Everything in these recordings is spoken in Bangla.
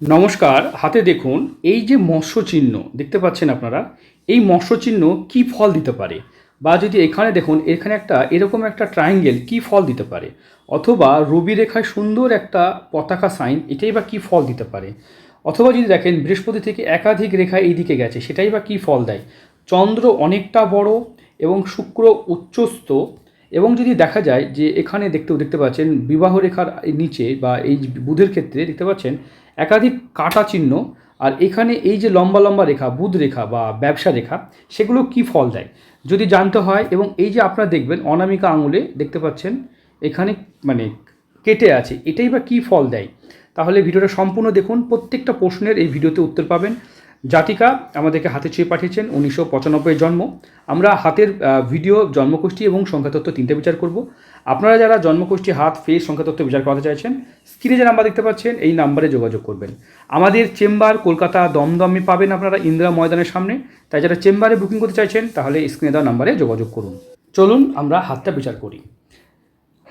নমস্কার, হাতে দেখুন এই যে মৎস্য চিহ্ন, দেখতে পাচ্ছেন আপনারা? এই মৎস্য চিহ্ন কী ফল দিতে পারে? বা যদি এখানে দেখুন, এখানে একটা এরকম একটা ট্রায়াঙ্গেল কী ফল দিতে পারে? অথবা রবি রেখায় সুন্দর একটা পতাকা সাইন এটাই বা কী ফল দিতে পারে? অথবা যদি দেখেন, বৃহস্পতি থেকে একাধিক রেখা এই দিকে গেছে, সেটাই বা কী ফল দেয়? চন্দ্র অনেকটা বড় এবং শুক্র উচ্চস্থ। এবং যদি দেখা যায় যে এখানে দেখতে দেখতে পাচ্ছেন বিবাহ রেখার নিচে বা এই বুধের ক্ষেত্রে, দেখতে পাচ্ছেন একাধিক কাটা চিহ্ন, আর এখানে এই যে লম্বা লম্বা রেখা বুধ রেখা বা ব্যবসা রেখা, সেগুলো কি ফল দেয়? যদি জানতে হয়, এবং এই যে আপনারা দেখবেন, অনামিকা আঙুলে দেখতে পাচ্ছেন, এখানে মানে কেটে আছে, এটাই বা কী ফল দেয়? তাহলে ভিডিওটা সম্পূর্ণ দেখুন, প্রত্যেকটা প্রশ্নের এই ভিডিওতে উত্তর পাবেন। জাতিকা আমাদেরকে হাতে ছুঁয়ে পাঠিয়েছেন, উনিশশো পঁচানব্বই জন্ম। আমরা হাতের ভিডিও, জন্মগোষ্ঠী এবং সংখ্যাতত্ত্ব তিনটে বিচার করব। আপনারা যারা জন্মকুষ্ঠী হাত, ফেস সংখ্যা তথ্য বিচার করাতে চাইছেন স্ক্রিনে যে নাম্বার দেখতে পাচ্ছেন, এই নাম্বারে যোগাযোগ করবেন। আমাদের চেম্বার কলকাতা দমদমে পাবেন আপনারা ইন্দিরা ময়দানের সামনে। তাই যারা চেম্বারে বুকিং করতে চাইছেন, তাহলে স্ক্রিনে দেওয়া নাম্বারে যোগাযোগ করুন। চলুন আমরা হাতটা বিচার করি।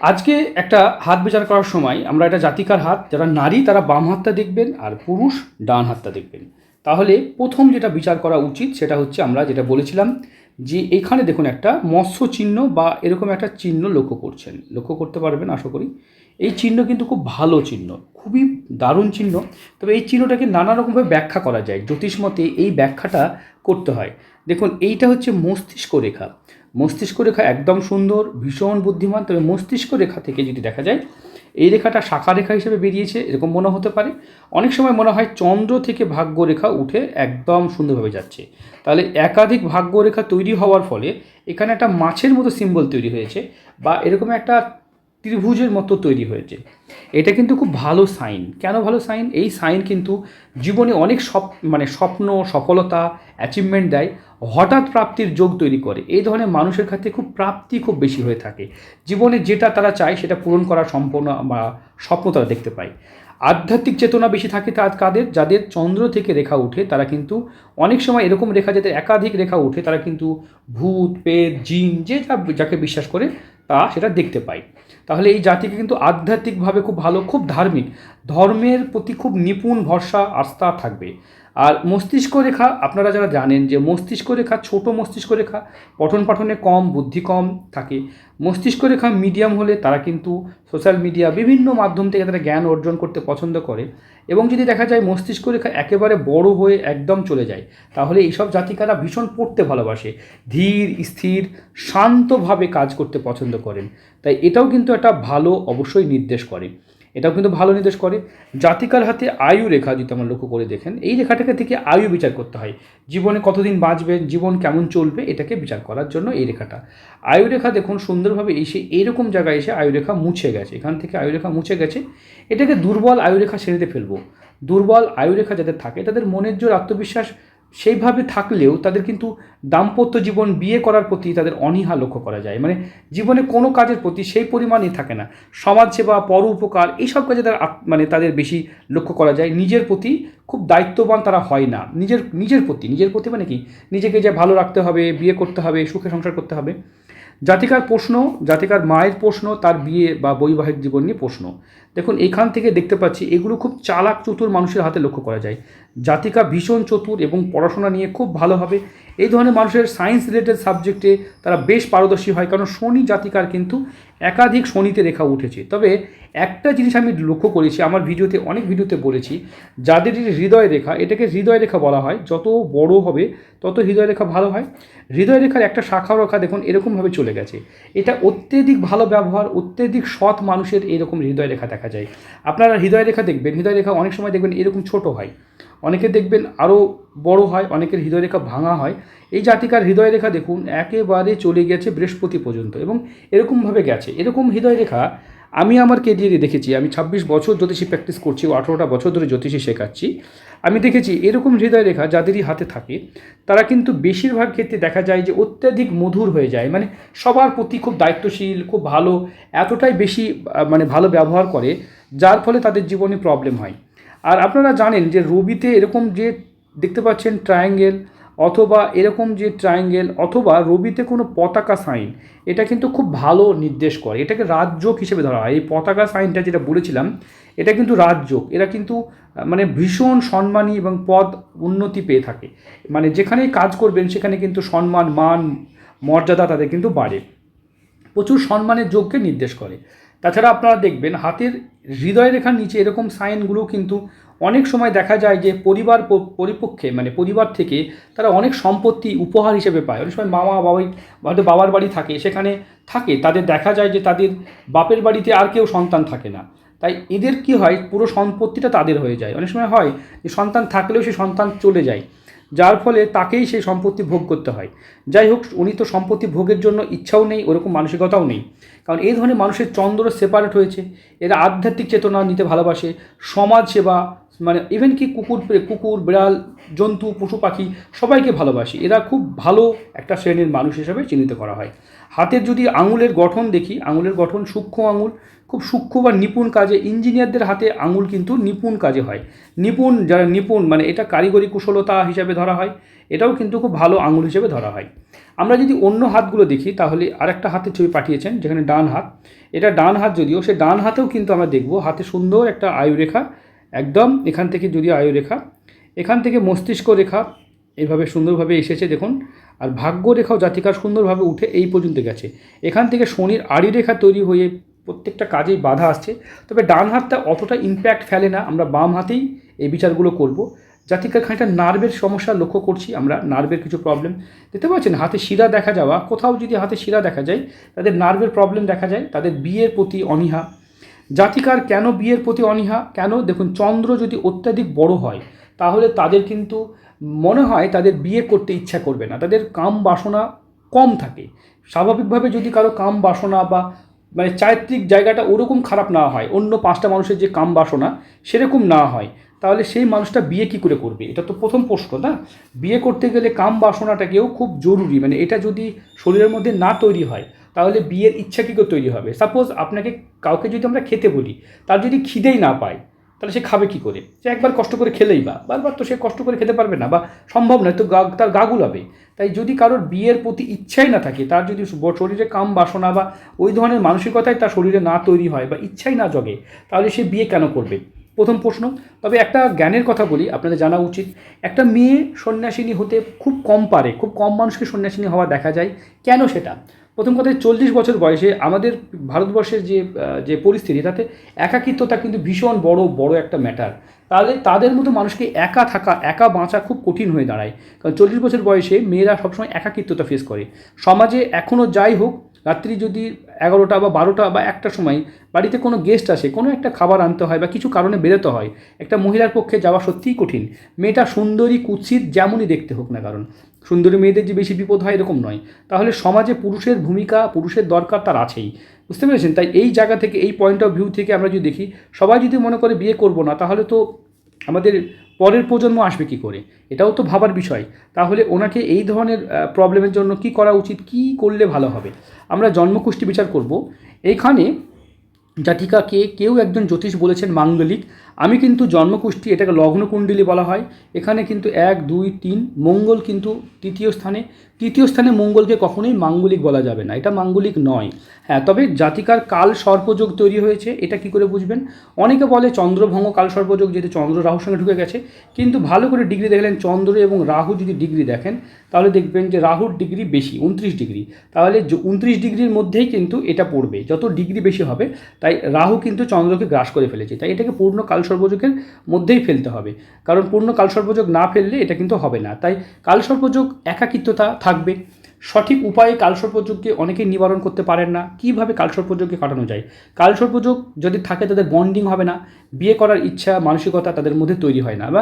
আজকে একটা হাত বিচার করার সময় আমরা একটা জাতিকার হাত, যারা নারী, তারা বাম হাতটা দেখবেন আর পুরুষ ডান হাতটা দেখবেন। তাহলে প্রথম যেটা বিচার করা উচিত, সেটা হচ্ছে আমরা যেটা বলেছিলাম যে এখানে দেখুন একটা মৎস্য চিহ্ন বা এরকম একটা চিহ্ন লক্ষ্য করছেন। লক্ষ্য করতে পারবেন, আশা করি। এই চিহ্ন কিন্তু খুব ভালো চিহ্ন, খুবই দারুণ চিহ্ন। তবে এই চিহ্নটাকে নানা রকমভাবে ব্যাখ্যা করা যায়, জ্যোতিষ মতে এই ব্যাখ্যাটা করতে হয়। দেখুন, এইটা হচ্ছে মস্তিষ্ক রেখা। মস্তিষ্ক রেখা একদম সুন্দর, ভীষণ বুদ্ধিমান। তবে মস্তিষ্ক রেখা থেকে যদি দেখা যায় এই রেখাটা শাখা রেখা হিসেবে বেরিয়েছে, এরকম মনে হতে পারে। অনেক সময় মনে হয় চন্দ্র থেকে ভাগ্য রেখা উঠে একদম সুন্দরভাবে যাচ্ছে। তাহলে একাধিক ভাগ্য রেখা তৈরি হওয়ার ফলে এখানে একটা মাছের মতো সিম্বল তৈরি হয়েছে বা এরকম একটা ত্রিভুজের মতো তৈরি হয়েছে। এটা কিন্তু খুব ভালো সাইন। কেন ভালো সাইন? এই সাইন কিন্তু জীবনে অনেক স্বপ মানে স্বপ্ন, সফলতা অ্যাচিভমেন্ট দেয়, হঠাৎ প্রাপ্তির যোগ তৈরি করে। এই ধরনের মানুষের ক্ষেত্রে খুব প্রাপ্তি খুব বেশি হয়ে থাকে। জীবনে যেটা তারা চায়, সেটা পূরণ করার সম্পূর্ণ বা স্বপ্ন তারা দেখতে পায়। আধ্যাত্মিক চেতনা বেশি থাকে তা কাদের যাদের চন্দ্র থেকে রেখা উঠে, তারা কিন্তু অনেক সময় এরকম রেখা যাদের একাধিক রেখা উঠে, তারা কিন্তু ভূত পেট জিন, যে যা, যাকে বিশ্বাস করে, তা সেটা দেখতে পায়। তাহলে এই জাতিকে কিন্তু আধ্যাত্মিকভাবে খুব ভালো, খুব ধার্মিক। ধর্মের প্রতি খুব নিপুণ ভরসা, আস্থা থাকবে। আর মস্তিষ্ক রেখা, আপনারা যারা জানেন যে মস্তিষ্ক রেখা, ছোট মস্তিষ্ক রেখা, পঠন পাঠনে কম, বুদ্ধি কম থাকে। মস্তিষ্ক রেখা মিডিয়াম হলে তারা কিন্তু সোশ্যাল মিডিয়া বিভিন্ন মাধ্যম থেকে তারা জ্ঞান অর্জন করতে পছন্দ করে এবং যদি দেখা যায় মস্তিষ্ক রেখা একেবারে বড় হয়ে একদম চলে যায়, তাহলে এইসব জাতিকারা ভীষণ পড়তে ভালোবাসে, ধীর, স্থির, শান্তভাবে কাজ করতে পছন্দ করেন। তাই এটাও কিন্তু একটা ভালো অবশ্যই নির্দেশ করে। এটাও কিন্তু ভালো নির্দেশ করে। জাতিকার হাতে আয়ু রেখা যদি আমরা লক্ষ্য করে দেখেন, এই রেখাটাকে থেকে আয়ু বিচার করতে হয়। জীবনে কতদিন বাঁচবে, জীবন কেমন চলবে, এটাকে বিচার করার জন্য এই রেখাটা। আয়ু রেখা দেখুন সুন্দরভাবে এসে এইরকম জায়গায় এসে আয়ু রেখা মুছে গেছে। এখান থেকে আয়ু রেখা মুছে গেছে। এটাকে দুর্বল আয়ু রেখা শ্রেণীতে ফেলব। দুর্বল আয়ু রেখা যাদের থাকে, তাদের মনের জোর, আত্মবিশ্বাস সেইভাবে থাকলেও তাদের কিন্তু দাম্পত্য জীবন বিয়ে করার প্রতি তাদের অনীহা লক্ষ্য করা যায়। মানে জীবনে কোনো কাজের প্রতি সেই পরিমাণই থাকে না। সমাজসেবা, পর উপকার এইসব কাজে তারা মানে তাদের বেশি লক্ষ্য করা যায়। নিজের প্রতি খুব দায়িত্ববান তারা হয় না। নিজের নিজের প্রতি নিজের প্রতি মানে কি? নিজেকে যে ভালো রাখতে হবে, বিয়ে করতে হবে, সুখে সংসার করতে হবে। জাতিকার প্রশ্ন, জাতিকার মায়ের প্রশ্ন, তার বিয়ে বা বৈবাহিক জীবন নিয়ে প্রশ্ন। দেখুন এখান থেকে দেখতে পাচ্ছি, এগুলো খুব চালাক চতুর মানুষের হাতে লক্ষ্য করা যায়। জাতিকা ভীষণ চতুর এবং পড়াশোনা নিয়ে খুব ভালো হবে। এই ধরনের মানুষের সায়েন্স রিলেটেড সাবজেক্টে তারা বেশ পারদর্শী হয়, কারণ শনি জাতিকার কিন্তু একাধিক শনিতে রেখা উঠেছে। তবে একটা জিনিস আমি লক্ষ্য করেছি, আমার ভিডিওতে, অনেক ভিডিওতে বলেছি, যাদের হৃদয় রেখা, এটাকে হৃদয় রেখা বলা হয়, যত বড় হবে, তত হৃদয় রেখা ভালো হয়। হৃদয় রেখার একটা শাখা রেখা দেখুন, এরকমভাবে চলে গেছে। এটা অত্যধিক ভালো ব্যবহার, অত্যধিক সৎ মানুষের এরকম হৃদয় রেখা দেখা যায়। আপনারা হৃদয় রেখা দেখবেন, হৃদয় রেখা অনেক সময় দেখবেন এরকম ছোট হয়। অনেকে দেখবেন আরও বড় হয়, অনেকের হৃদয় রেখা ভাঙা হয়। এই জাতিকার হৃদয় রেখা দেখুন, একেবারে চলে গেছে বৃহস্পতি পর্যন্ত এবং এরকমভাবে গেছে। এরকম হৃদয় রেখা আমি আমার কেরিয়ারে দেখেছি। আমি ছাব্বিশ বছর জ্যোতিষী প্র্যাকটিস করছি ও আঠেরোটা বছর ধরে জ্যোতিষী শেখাচ্ছি। আমি দেখেছি এরকম হৃদয় রেখা যাদেরই হাতে থাকে, তারা কিন্তু বেশিরভাগ ক্ষেত্রে দেখা যায় যে অত্যাধিক মধুর হয়ে যায়। মানে সবার প্রতি খুব দায়িত্বশীল, খুব ভালো, এতটাই বেশি মানে ভালো ব্যবহার করে, যার ফলে তাদের জীবনে প্রবলেম হয়। আর আপনারা জানেন যে রবিতে এরকম যে দেখতে পাচ্ছেন ট্রায়াঙ্গেল অথবা এরকম যে ট্রায়াঙ্গেল অথবা রবিতে কোনো পতাকা সাইন এটা কিন্তু খুব ভালো নির্দেশ করে। এটাকে রাজযোগ হিসেবে ধরা হয়। এই পতাকা সাইনটা যেটা বলেছিলাম, এটা কিন্তু রাজযোগ। এরা কিন্তু মানে ভীষণ সম্মানী এবং পদ উন্নতি পেয়ে থাকে। মানে যেখানেই কাজ করবেন, সেখানে কিন্তু সম্মান, মান, মর্যাদা তাদের কিন্তু বাড়ে। প্রচুর সম্মানের যোগকে নির্দেশ করে। তাছাড়া আপনারা দেখবেন, হাতের হৃদয় রেখার নিচে এরকম সাইনগুলো কিন্তু অনেক সময় দেখা যায় যে পরিবার পরিপক্ষে মানে পরিবার থেকে তারা অনেক সম্পত্তি উপহার হিসেবে পায়। অনেক সময় মামা, বাবাই হয়তো বাবার বাড়ি থাকে, সেখানে থাকে। তাদের দেখা যায় যে তাদের বাপের বাড়িতে আর কেউ সন্তান থাকে না। তাই এদের কি হয়, পুরো সম্পত্তিটা তাদের হয়ে যায়। অনেক সময় হয় যে সন্তান থাকলেও সে সন্তান চলে যায়। যার ফলে তাকেই সেই সম্পত্তি ভোগ করতে হয়। যাই হোক, উনি তো সম্পত্তি ভোগের জন্য ইচ্ছাও নেই, ওরকম মানসিকতাও নেই। কারণ এই ধরনের মানুষের চন্দ্র সেপারেট হয়েছে। এরা আধ্যাত্মিক চেতনা নিতে ভালোবাসে সমাজ সেবা মানে ইভেন কি কুকুর কুকুর, বিড়াল, জন্তু, পশু পাখি সবাইকে ভালোবাসি। এরা খুব ভালো একটা শ্রেণির মানুষ হিসেবে চিহ্নিত করা হয়। হাতের যদি আঙুলের গঠন দেখি, আঙুলের গঠন সূক্ষ্ম আঙুল, খুব সূক্ষ্ম বা নিপুণ কাজে, ইঞ্জিনিয়ারদের হাতে আঙুল কিন্তু নিপুণ কাজে হয়। নিপুণ যারা নিপুণ মানে এটা কারিগরি কুশলতা হিসাবে ধরা হয়, এটাও কিন্তু খুব ভালো আঙুল হিসেবে ধরা হয়। আমরা যদি অন্য হাতগুলো দেখি, তাহলে আরেকটা হাতের ছবি পাঠিয়েছেন, যেখানে ডান হাত। এটা ডান হাত যদিও, সে ডান হাতেও কিন্তু আমরা দেখব, হাতে সুন্দর একটা আয়ুরেখা একদম এখান থেকে যদিও আয়ুরেখা এখান থেকে মস্তিষ্ক রেখা এইভাবে সুন্দরভাবে এসেছে দেখুন, আর ভাগ্য রেখাও জাতিকার সুন্দরভাবে উঠে এই পর্যন্ত গেছে। এখান থেকে শনির আড়ি রেখা তৈরি হয়ে প্রত্যেকটা কাজেই বাধা আসছে, তবে ডান হাতটা অতটা ইম্প্যাক্ট ফেলে না, আমরা বাম হাতেই এই বিচারগুলো করব। জাতিকার খানিকটা নার্ভের সমস্যা লক্ষ্য করছি আমরা নার্ভের কিছু প্রবলেম দেখতে পাচ্ছেন, হাতে শিরা দেখা যাওয়া, কোথাও যদি হাতে শিরা দেখা যায়, তাদের নার্ভের প্রবলেম দেখা যায়, তাদের বিয়ের প্রতি অনীহা জাতিকার কেন বিয়ের প্রতি অনীহা? কেন? দেখুন, চন্দ্র যদি অত্যাধিক বড় হয়, তাহলে তাদের কিন্তু মনে হয় তাদের বিয়ে করতে ইচ্ছা করবে না। তাদের কাম বাসনা কম থাকে। স্বাভাবিকভাবে যদি কারও কাম বাসনা বা মানে চারিত্রিক জায়গাটা ওরকম খারাপ না হয়, অন্য পাঁচটা মানুষের যে কাম বাসনা সেরকম না হয়, তাহলে সেই মানুষটা বিয়ে কী করে করবে? এটা তো প্রথম প্রশ্ন, না? বিয়ে করতে গেলে কাম বাসনাটাকেও খুব জরুরি। মানে এটা যদি শরীরের মধ্যে না তৈরি হয় তাহলে বিয়ের ইচ্ছা কী করে তৈরি হবে? সাপোজ আপনাকে কাউকে যদি আমরা খেতে বলি, তার যদি খিদেই না পায়, তাহলে সে খাবে কী করে? সে একবার কষ্ট করে খেলেই বা, বারবার তো সে কষ্ট করে খেতে পারবে না বা সম্ভব নয়, তো গা, তার গা গুলাবে। তাই যদি কারোর বিয়ের প্রতি ইচ্ছাই না থাকে, তার যদি শরীরে কাম বাসনা বা ওই ধরনের মানসিকতাই তার শরীরে না তৈরি হয় বা ইচ্ছাই না জগে, তাহলে সে বিয়ে কেন করবে? প্রথম প্রশ্ন। তবে একটা জ্ঞানের কথা বলি, আপনাদের জানা উচিত। একটা মেয়ে সন্ন্যাসিনী হতে খুব কম পারে, খুব কম মানুষকে সন্ন্যাসিনী হওয়া দেখা যায়। কেন সেটা? প্রথম কথা চল্লিশ বছর বয়সে আমাদের ভারতবর্ষের যে যে পরিস্থিতি, তাতে একাকিত্বতা কিন্তু ভীষণ বড় বড় একটা ম্যাটার তাহলে তাদের মতো মানুষকে একা থাকা, একা বাঁচা খুব কঠিন হয়ে দাঁড়ায়। কারণ চল্লিশ বছর বয়সে মেয়েরা সবসময় একাকিত্বতা ফেস করে। সমাজে এখনও যাই হোক, রাত্রি যদি এগারোটা বা বারোটা বা একটা সময় বাড়িতে কোনো গেস্ট আসে, কোনো একটা খাবার আনতে হয় বা কিছু কারণে বেরোতে হয়, একটা মহিলার পক্ষে যাওয়া সত্যিই কঠিন। মেয়েটা সুন্দরী, কুৎসিত যেমনই দেখতে হোক না কারণ। সুন্দরী মেয়েদের যে বেশি বিপদ হয় এরকম নয়। তাহলে সমাজে পুরুষের ভূমিকা, পুরুষের দরকার তার আছেই। বুঝতে পেরেছেন? তাই এই জায়গা থেকে, এই পয়েন্ট অফ ভিউ থেকে আমরা যদি দেখি, সবাই যদি মনে করে বিয়ে করব না, তাহলে তো আমাদের পরের প্রজন্ম আসবে কি করে? এটাও তো ভাবার বিষয়। তাহলে ওনাকে এই ধরনের প্রবলেমের জন্য কি করা উচিত, কি করলে ভালো হবে? আমরা জন্মকুষ্টি বিচার করব। এইখানে জাতিকাকে কেউ একজন জ্যোতিষ বলেছেন মাঙ্গলিক। আমি কিন্তু জন্মকুষ্টি এটাকে লগ্নকুণ্ডলী বলা হয়। এখানে কিন্তু এক, দুই, তিন, মঙ্গল কিন্তু তৃতীয় স্থানে। তৃতীয় স্থানে মঙ্গলকে কখনোই মাঙ্গলিক বলা যাবে না, এটা মাঙ্গলিক নয়। হ্যাঁ তবে জাতিকার কাল সর্পযোগ তৈরি হয়েছে, এটা কি করে বুঝবেন? অনেকে বলে চন্দ্রভঙ্গ কাল সর্পযোগ যেহেতু চন্দ্র রাহুর সঙ্গে ঢুকে গেছে, কিন্তু ভালো করে ডিগ্রি দেখলেন চন্দ্র এবং রাহু যদি ডিগ্রি দেখেন, তাহলে দেখবেন যে রাহুর ডিগ্রি বেশি, উনত্রিশ ডিগ্রি। তাহলে উনত্রিশ ডিগ্রির মধ্যেই কিন্তু এটা পড়বে, যত ডিগ্রি বেশি হবে, তাই রাহু কিন্তু চন্দ্রকে গ্রাস করে ফেলেছে, তাই এটাকে পূর্ণ কালসর্পযোগের মধ্যেই ফেলতে হবে। কারণ পূর্ণ কালসর্পযোগ না ফেললে এটা কিন্তু হবে না। তাই কালসর্পযোগ একাকিত্বতা থাকবে। সঠিক উপায়ে কালসর্পযোগকে অনেকেই নিবারণ করতে পারেন না। কীভাবে কালসর্পযোগকে কাটানো যায়? কালসর্পযোগ যদি থাকে তাদের বন্ডিং হবে না। বিয়ে করার ইচ্ছা, মানসিকতা তাদের মধ্যে তৈরি হয় না। বা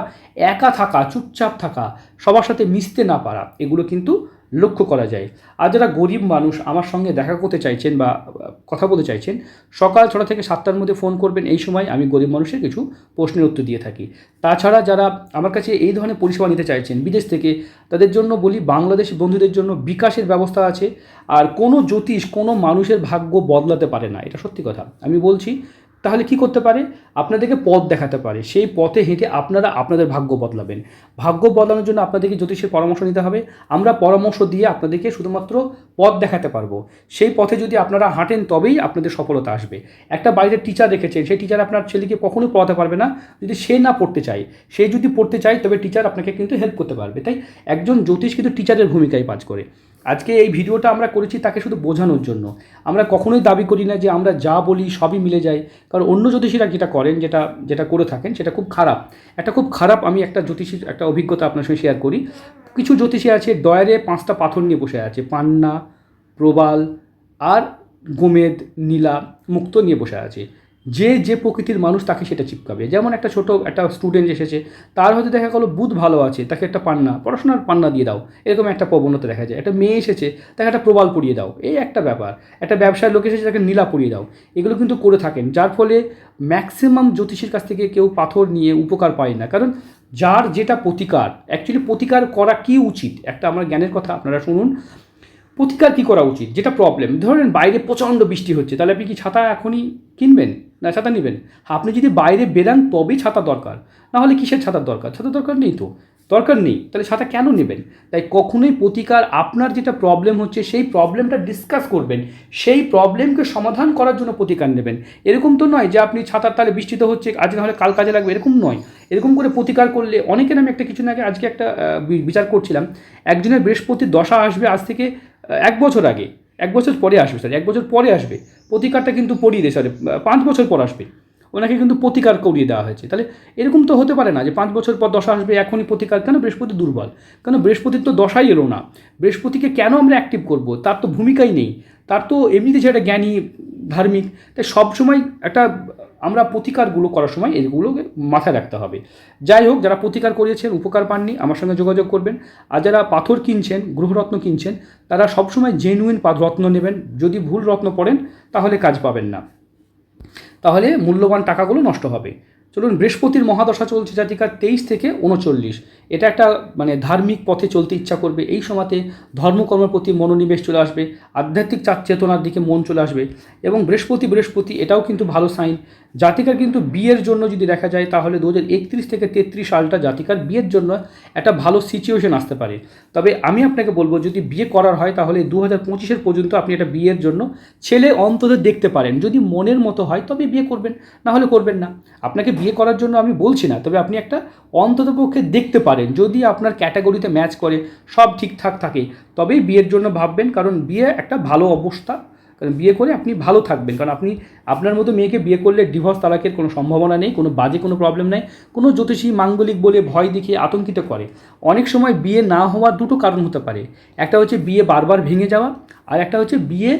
একা থাকা, চুপচাপ থাকা, সবার সাথে মিশতে না পারা, এগুলো কিন্তু লক্ষ্য করা যায়। আর যারা গরিব মানুষ আমার সঙ্গে দেখা করতে চাইছেন বা, কথা বলতে চাইছেন, সকাল ছটা থেকে সাতটার মধ্যে ফোন করবেন। এই সময় আমি গরিব মানুষের কিছু প্রশ্নের উত্তর দিয়ে থাকি। তাছাড়া যারা আমার কাছে এই ধরনের পরিষেবা নিতে চাইছেন বিদেশ থেকে, তাদের জন্য বলি বাংলাদেশ বন্ধুদের জন্য বিকাশের ব্যবস্থা আছে। আর কোনো জ্যোতিষ, কোনো মানুষের ভাগ্য বদলাতে পারে না। এটা সত্যি কথা। আমি বলছি তাহলে কি করতে পারে? আপনাদেরকে পথ দেখাতে পারে। সেই পথে হেঁটে আপনারা আপনাদের ভাগ্য বদলাবেন। ভাগ্য বদলানোর জন্য আপনাদেরকে জ্যোতিষের পরামর্শ নিতে হবে। আমরা পরামর্শ দিয়ে আপনাদেরকে শুধুমাত্র পথ দেখাতে পারব। সেই পথে যদি আপনারা হাঁটেন, তবেই আপনাদের সফলতা আসবে। একটা বাড়িতে টিচার রেখেছেন, সেই টিচার আপনার ছেলেকে কখনোই পড়াতে পারবে না। যদি সে না পড়তে চায়, সে যদি পড়তে চায়, তবে টিচার আপনাকে কিন্তু হেল্প করতে পারবে, তাই? একজন জ্যোতিষ কিন্তু টিচারের ভূমিকায় কাজ করে। আজকে এই ভিডিওটা আমরা করেছি তাকে শুধু বোঝানোর জন্য। আমরা কখনোই দাবি করি না যে আমরা যা বলি সবই মিলে যায়। কারণ অন্য জ্যোতিষীরা যেটা করেন, যেটা যেটা করে থাকেন, সেটা খুব খারাপ। একটা খুব খারাপ আমি একটা জ্যোতিষীর একটা অভিজ্ঞতা আপনার সঙ্গে শেয়ার করি। কিছু জ্যোতিষী আছে ডয়ারে পাঁচটা পাথর নিয়ে বসে আছে। পান্না, প্রবাল আর গোমেদ, নীলা মুক্ত নিয়ে বসে আছে। যে যে প্রকৃতির মানুষ তাকে সেটা চিপকাবে। যেমন একটা ছোট একটা স্টুডেন্ট এসেছে, তার হয়তো দেখা গেলো বুধ ভালো আছে, তাকে একটা পান্না, পড়াশোনার পান্না দিয়ে দাও। এরকম একটা প্রবণতা দেখা যায়। একটা মেয়ে এসেছে, তাকে একটা প্রবাল পরিয়ে দাও। এই একটা ব্যাপার। একটা ব্যবসার লোক এসেছে, তাকে নীলা পরিয়ে দাও। এগুলো কিন্তু করে থাকেন, যার ফলে ম্যাক্সিমাম জ্যোতিষীর কাছ থেকে কেউ পাথর নিয়ে উপকার পায় না। কারণ যার যেটা প্রতিকার অ্যাকচুয়ালি প্রতিকার করা কি উচিত? একটা আমার জ্ঞানের কথা আপনারা শুনুন। প্রতিকার কী করা উচিত? যেটা প্রবলেম ধরেন বাইরে প্রচণ্ড বৃষ্টি হচ্ছে, তাহলে আপনি কি ছাতা এখনই কিনবেন? না, ছাতা নেবেন। আপনি যদি বাইরে বেরান, তবেই ছাতা দরকার। না হলে কিসের ছাতার দরকার? ছাতা দরকার নেই তো। দরকার নেই। তাহলে ছাতা কেন নেবেন? তাই কখনোই প্রতিকার আপনার যেটা প্রবলেম হচ্ছে, সেই প্রবলেমটা ডিসকাস করবেন। সেই প্রবলেমকে সমাধান করার জন্য প্রতিকার নেবেন। এরকম তো নয় যে আপনি ছাতার তালে বৃষ্টিতে হচ্ছে, আজ নাহলে কাল কাজে লাগবে, এরকম নয়। এরকম করে প্রতিকার করলে অনেকের আমি একটা কিছু আগে, আজকে একটা বিচার করছিলাম। একজনের বৃহস্পতির দশা আসবে আজ থেকে এক বছর আগে। এক বছর পরে আসবে স্যার এক বছর পরে আসবে। প্রতিকারটা কিন্তু পড়িয়ে দেয় স্যার পাঁচ বছর পর আসবে। ওনাকে কিন্তু প্রতিকার করিয়ে দেওয়া হয়েছে। তাহলে এরকম তো হতে পারে না যে পাঁচ বছর পর দশা আসবে, এখনই প্রতিকার। কেন বৃহস্পতি দুর্বল? কেন বৃহস্পতির তো দশাই এলো না? বৃহস্পতিকে কেন আমরা অ্যাক্টিভ করব? তার তো ভূমিকাই নেই। তার তো এমনিতে যে একটা জ্ঞানী, ধার্মিক। তাই সবসময় একটা আমরা প্রতিকারগুলো করার সময় এগুলোকে মাথায় রাখতে হবে। যাই হোক, যারা প্রতিকার করিয়েছেন, উপকার পাননি, আমার সঙ্গে যোগাযোগ করবেন। আর যারা পাথর কিনছেন, গ্রহরত্ন কিনছেন, তারা সবসময় জেনুইন রত্ন নেবেন। যদি ভুল রত্ন পড়েন, তাহলে কাজ পাবেন না। তাহলে মূল্যবান টাকাগুলো নষ্ট হবে। চলুন, বৃহস্পতির মহাদশা চলছে জাতিকার তেইশ থেকে উনচল্লিশ এটা একটা মানে ধার্মিক পথে চলতে ইচ্ছা করবে। এই সময়তে ধর্মকর্মের প্রতি মনোনিবেশ চলে আসবে, আধ্যাত্মিক চেতনার দিকে মন চলে আসবে এবং বৃহস্পতি বৃহস্পতি, এটাও কিন্তু ভালো সাইন। জাতিকার কিন্তু বিয়ের জন্য যদি দেখা যায়, তাহলে দু হাজার একত্রিশ থেকে তেত্রিশ সালটা জাতিকার বিয়ের জন্য একটা ভালো সিচুয়েশন আসতে পারে। তবে আমি আপনাকে বলব, যদি বিয়ে করার হয়, তাহলে দু হাজার পঁচিশের পর্যন্ত আপনি এটা বিয়ের জন্য ছেলে অন্তত দেখতে পারেন। যদি মনের মতো হয়, তবে বিয়ে করবেন না হলে করবেন না। আপনাকে বিয়ে করার জন্য আমি বলছি না, তবে আপনি একটা অন্তত পক্ষে দেখতে পারেন। যদি আপনার ক্যাটাগরিতে ম্যাচ করে, সব ঠিকঠাক থাকে, তবেই বিয়ের জন্য ভাববেন, কারণ বিয়ে একটা ভালো অবস্থা। কারণ বিয়ে করে আপনি ভালো থাকবেন, কারণ আপনি, আপনার মতো মেয়েকে বিয়ে করলে ডিভোর্স তালাকের কোনো সম্ভাবনা নেই, কোনো বাজে কোনো প্রবলেম নেই, কোনো জ্যোতিষী মাঙ্গলিক বলে ভয় দেখিয়ে আতঙ্কিত করে। অনেক সময় বিয়ে না হওয়ার দুটো কারণ হতে পারে। একটা হচ্ছে বিয়ে বারবার ভেঙে যাওয়া, আর একটা হচ্ছে বিয়ে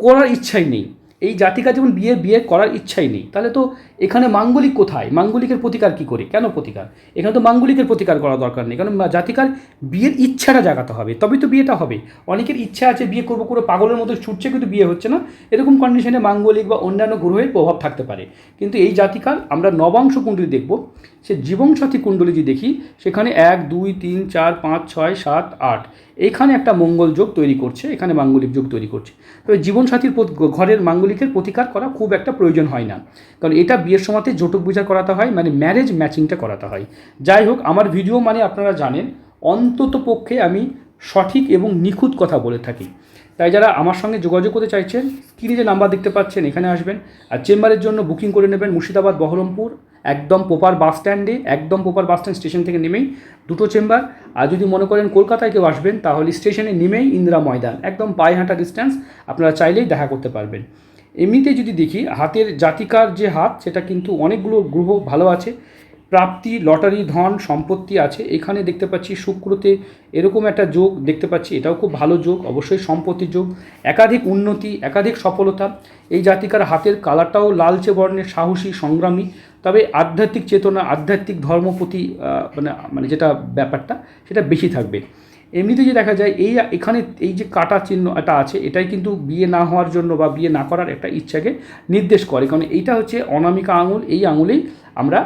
করার ইচ্ছাই নেই। এই জাতিকা যেমন বিয়ে বিয়ে করার ইচ্ছাই নেই। তাহলে তো এখানে মাঙ্গলিক কোথায়? মাঙ্গলিকের প্রতিকার কি করে? কেন প্রতিকার? এখানে তো মাঙ্গলিকের প্রতিকার করা দরকার নেই। কারণ জাতিকার বিয়ের ইচ্ছাটা জাগাতে হবে। তবেই তো বিয়েটা হবে। অনেকের ইচ্ছা আছে বিয়ে করব, করে পাগলের মতো ছুটছে কিন্তু বিয়ে হচ্ছে না। এরকম কন্ডিশনে মাঙ্গলিক বা অন্যান্য গ্রহের প্রভাব থাকতে পারে। কিন্তু এই জাতিকার আমরা নবাংশ কুণ্ডলী দেখব। সে জীবনসাথী কুণ্ডলী যদি দেখি, সেখানে এক, দুই, তিন, চার, পাঁচ, ছয়, সাত, আট। এখানে একটা মঙ্গল যোগ তৈরি করছে, এখানে মাঙ্গলিক যোগ তৈরি করছে। তবে জীবনসাথীর ঘরের মাঙ্গলিকের প্রতিকার করা খুব একটা প্রয়োজন হয় না। কারণ এটা বিয়ের সময়তে জটক বিচার করাতে হয় মানে ম্যারেজ ম্যাচিংটা করাতে হয়। যাই হোক, আমার ভিডিও মানে আপনারা জানেন, অন্তত পক্ষে আমি সঠিক এবং নিখুঁত কথা বলে থাকি। তাই যারা আমার সঙ্গে যোগাযোগ করতে চাইছেন স্ক্রিনে যে নাম্বার দেখতে পাচ্ছেন, এখানে আসবেন। আর চেম্বারের জন্য বুকিং করে নেবেন মুর্শিদাবাদ, বহরমপুর, একদম পোপার বাস স্ট্যান্ডে একদম পোপার বাস স্ট্যান্ড স্টেশন থেকে নেমেই দুটো চেম্বার আর যদি মনে করেন কলকাতায় কেউ আসবেন, তাহলে স্টেশনে নেমেই ইন্দিরা ময়দান, একদম পায়ে হাঁটা ডিস্ট্যান্স আপনারা চাইলেই দেখা করতে পারবেন। এমনিতে যদি দেখি হাতের জাতিকার যে হাত সেটা কিন্তু অনেকগুলো গ্রহ ভালো আছে। প্রাপ্তি লটারি ধন সম্পত্তি আছে। এখানে দেখতে পাচ্ছি শুক্রতে এরকম একটা যোগ দেখতে পাচ্ছি। এটাও খুব ভালো যোগ অবশ্যই সম্পত্তির যোগ। একাধিক উন্নতি একাধিক সফলতা। এই জাতিকার হাতের কালারটাও লালচে বর্ণের সাহসী সংগ্রামী। তবে আধ্যাত্মিক চেতনা আধ্যাত্মিক ধর্মপ্রতি আহ, মানে মানে যেটা ব্যাপারটা সেটা বেশি থাকবে। এমনিতে যে দেখা যায়, এই এখানে এই যে কাটা চিহ্ন এটা আছে, এটাই কিন্তু বিয়ে না হওয়ার জন্য বা বিয়ে না করার একটা ইচ্ছাকে নির্দেশ করে। কারণ এইটা হচ্ছে অনামিকা আঙুল, এই আঙুলেই আমরা,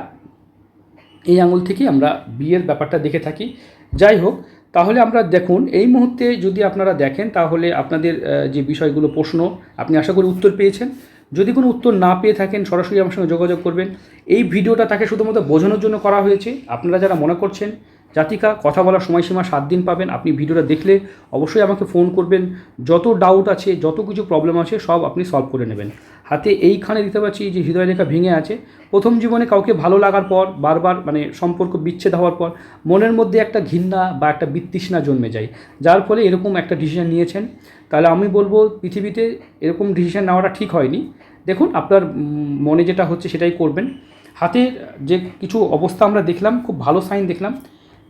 এই আঙুল থেকেই আমরা বিয়ের ব্যাপারটা দেখে থাকি। যাই হোক, তাহলে আমরা দেখুন, এই মুহূর্তে যদি আপনারা দেখেন, তাহলে আপনাদের যে বিষয়গুলো প্রশ্ন, আপনি আশা করি উত্তর পেয়েছেন। যদি কোনো উত্তর না পেয়ে থাকেন, সরাসরি আমার সঙ্গে যোগাযোগ করবেন। এই ভিডিওটা তাকে শুধুমাত্র বোঝানোর জন্য করা হয়েছে। আপনারা যারা মনে করছেন জাতিকা, কথা বলার সময়সীমা সাত দিন পাবেন। আপনি ভিডিওটা দেখলে অবশ্যই আমাকে ফোন করবেন। যত ডাউট আছে, যত কিছু প্রবলেম আছে, সব আপনি সলভ করে নেবেন। হাতে এইখানে দিতে পারছি যে হৃদয় রেখা ভেঙে আছে। প্রথম জীবনে কাউকে ভালো লাগার পর, বারবার মানে সম্পর্ক বিচ্ছেদ হওয়ার পর, মনের মধ্যে একটা ঘৃণা বা একটা বিতৃষ্ণা জন্মে যায়। যার ফলে এরকম একটা ডিসিশন নিয়েছেন। তাহলে আমি বলব, পৃথিবীতে এরকম ডিসিশন নেওয়াটা ঠিক হয়নি। দেখুন, আপনার মনে যেটা হচ্ছে সেটাই করবেন। হাতের যে কিছু অবস্থা আমরা দেখলাম, খুব ভালো সাইন দেখলাম।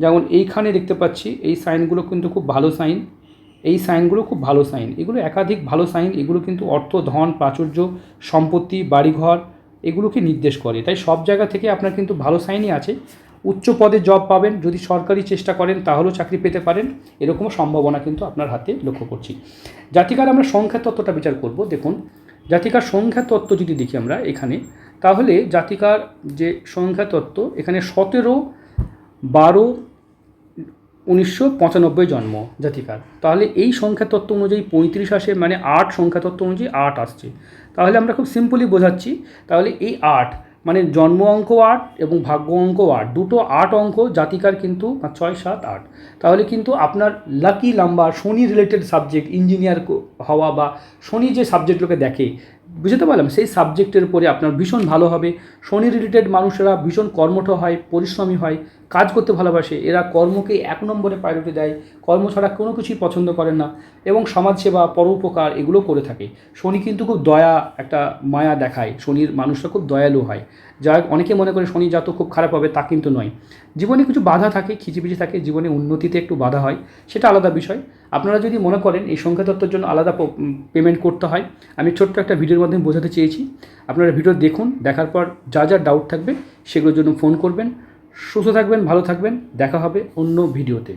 যেমন এইখানে দেখতে পাচ্ছি, এই সাইনগুলো কিন্তু খুব ভালো সাইন। এই সাইনগুলো খুব ভালো সাইন। এগুলো একাধিক ভালো সাইন, এগুলো কিন্তু অর্থ, ধন, প্রাচুর্য, সম্পত্তি, বাড়িঘর, এগুলোকে নির্দেশ করে। তাই সব জায়গা থেকে আপনার কিন্তু ভালো সাইনই আছে। উচ্চ পদে জব পাবেন, যদি সরকারি চেষ্টা করেন তাহলেও চাকরি পেতে পারেন। এরকম সম্ভাবনা কিন্তু আপনার হাতে লক্ষ্য করছি। জাতিকার আমরা সংখ্যা তত্ত্বটা বিচার করব। দেখুন, জাতিকার সংখ্যা তত্ত্ব যদি দেখি আমরা এখানে, তাহলে জাতিকার যে সংখ্যা তত্ত্ব, এখানে সতেরো, বারো উনিশশো পঁচানব্বই জন্ম জাতিকার। তাহলে এই সংখ্যা তত্ত্ব অনুযায়ী পঁয়ত্রিশ আসে মানে আট সংখ্যা তত্ত্ব অনুযায়ী আট আসছে। তাহলে আমরা খুব সিম্পলি বোঝাচ্ছি, তাহলে এই আট মানে জন্ম অঙ্ক আট এবং ভাগ্য অঙ্ক আট, দুটো আট অঙ্ক জাতিকার কিন্তু ছয় সাত আট। তাহলে কিন্তু আপনার লাকি নাম্বার শনি রিলেটেড সাবজেক্ট ইঞ্জিনিয়ার হওয়া বা শনি যে সাবজেক্টগুলোকে দেখে, বুঝতে পারলাম? সেই সাবজেক্টের উপরে আপনার ভীষণ ভালো হবে। শনি রিলেটেড মানুষেরা ভীষণ কর্মঠ হয়, পরিশ্রমী হয় কাজ করতে ভালোবাসে, এরা কর্মকে এক নম্বরে প্রায়োরিটি দেয়, কর্ম ছাড়া কোনো কিছুই পছন্দ করেন না এবং সমাজসেবা, পরোপকার এগুলো করে থাকে। শনি কিন্তু খুব দয়া, একটা মায়া দেখায়, শনির মানুষরা খুব দয়ালু হয়। যা অনেকে মনে করে শনি জাতক খুব খারাপ হবে তা কিন্তু নয়। জীবনে কিছু বাধা থাকে খিচিবিচি থাকে, জীবনে উন্নতিতে একটু বাধা হয়, সেটা আলাদা বিষয়। আপনারা যদি মনে করেন এই সংখ্যাতত্ত্বের জন্য আলাদা পেমেন্ট করতে হয়, আমি ছোট্ট একটা ভিডিওর মাধ্যমে বোঝাতে চেয়েছি। আপনারা ভিডিও দেখুন, দেখার পর যা যা ডাউট থাকবে, সেগুলোর জন্য ফোন করবেন। সুস্থ থাকবেন ভালো থাকবেন। দেখা হবে অন্য ভিডিওতে।